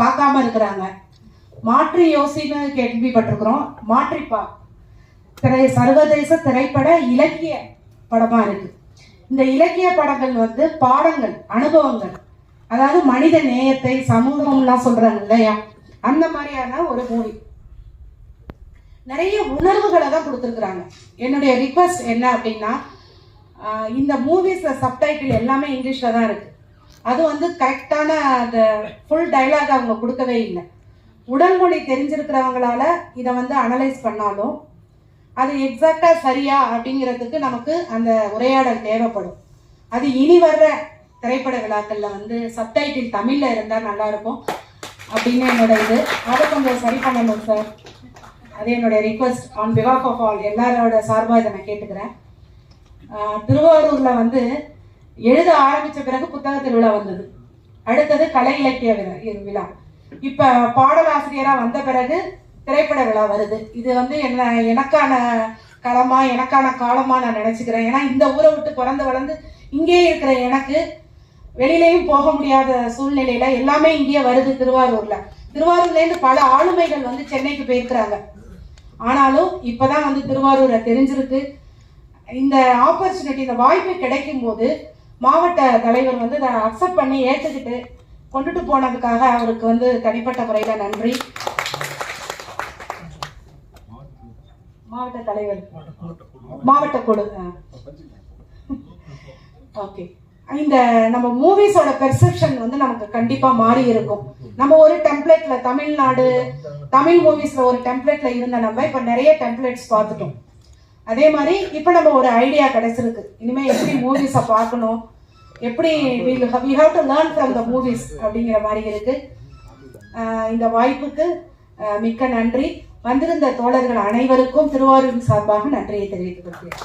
பார்க்காம இருக்கிறாங்க. மாற்று யோசின்னு கேள்விப்பட்டிருக்கிறோம். மாற்றிப்பா. திரை சர்வதேச திரைப்பட இலக்கிய படமா இருக்கு. இந்த இலக்கிய படங்கள் வந்து பாடங்கள் அனுபவங்கள். அதாவது மனித நேயத்தை சமூகம்லாம் சொல்றாங்க இல்லையா? அந்த மாதிரியான ஒரு மூவி நிறைய உணர்வுகளை தான் கொடுத்துருக்குறாங்க. என்னுடைய ரிக்வஸ்ட் என்ன அப்படின்னா இந்த மூவிஸ் சப்டைட்டில் எல்லாமே இங்கிலீஷ்ல தான் இருக்கு. அது வந்து கரெக்டான அந்த ஃபுல் டைலாக் அவங்க கொடுக்கவே இல்லை. உடல் மொழி தெரிஞ்சிருக்கிறவங்களால இதை வந்து அனலைஸ் பண்ணாலும் அது எக்ஸாக்டாக சரியா அப்படிங்கிறதுக்கு நமக்கு அந்த உரையாடல் தேவைப்படும். அது இனி வர்ற திரைப்பட விழாக்களில் வந்து சப்டைட்டில் தமிழில் இருந்தால் நல்லாயிருக்கும் அப்படின்னு என்னோட இது. அதை கொஞ்சம் சரி பண்ணணும் சார் அது என்னுடைய ரிக்வஸ்ட் ஆன் பிகாஃப் ஆஃப் ஆல் எல்லாரோட சார்பாக இதை நான் கேட்டுக்கிறேன். திருவாரூரில் வந்து எழுத ஆரம்பிச்ச பிறகு புத்தக திருவிழா வந்தது. அடுத்தது கலை இலக்கிய விழா விழா. இப்ப பாடலாசிரியரா வந்த பிறகு திரைப்பட விழா வருது. இது வந்து என்ன எனக்கான களமா எனக்கான காலமா நான் நினைச்சுக்கிறேன். ஏன்னா இந்த ஊரை விட்டு பிறந்து வளர்ந்து இங்கே இருக்கிற எனக்கு வெளியிலையும் போக முடியாத சூழ்நிலையில எல்லாமே இங்கேயே வருது திருவாரூர்ல. திருவாரூர்லேருந்து பல ஆளுமைகள் வந்து சென்னைக்கு போயிருக்கிறாங்க. ஆனாலும் இப்பதான் வந்து திருவாரூரை தெரிஞ்சிருக்கு. இந்த ஆப்பர்ச்சுனிட்டி இந்த வாய்ப்பு கிடைக்கும் போது மாவட்ட தலைவர் வந்து இதை அக்செப்ட் பண்ணி ஏற்றுக்கிட்டு கொண்டுட்டு போனதுக்காக அவருக்கு வந்து தனிப்பட்ட முறையில் நன்றி. மாவட்ட தலைவர். மாவட்ட குழு ஓகே இந்த நம்ம மூவிஸோட பெர்செப்ஷன் வந்து நமக்கு கண்டிப்பா மாறி இருக்கும். நம்ம ஒரு டெம்ப்ளேட்ல தமிழ்நாடு தமிழ் மூவிஸ்ல ஒரு டெம்ப்ளேட்ல இருந்த நம்ம இப்ப நிறைய டெம்ப்ளேட்ஸ் பார்த்துட்டோம். அதே மாதிரி இப்ப நம்ம ஒரு ஐடியா கிடைச்சிருக்கு. இனிமே எப்படி மூவிஸை பார்க்கணும்? எப்படி we have to learn from the movies அப்படிங்கிற மாதிரி இருக்கு. இந்த வாய்ப்புக்கு மிக்க நன்றி. வந்திருந்த தோழர்கள் அனைவருக்கும் திருவாரூர் சார்பாக நன்றியை தெரிவித்துக் கொள்கிறேன்.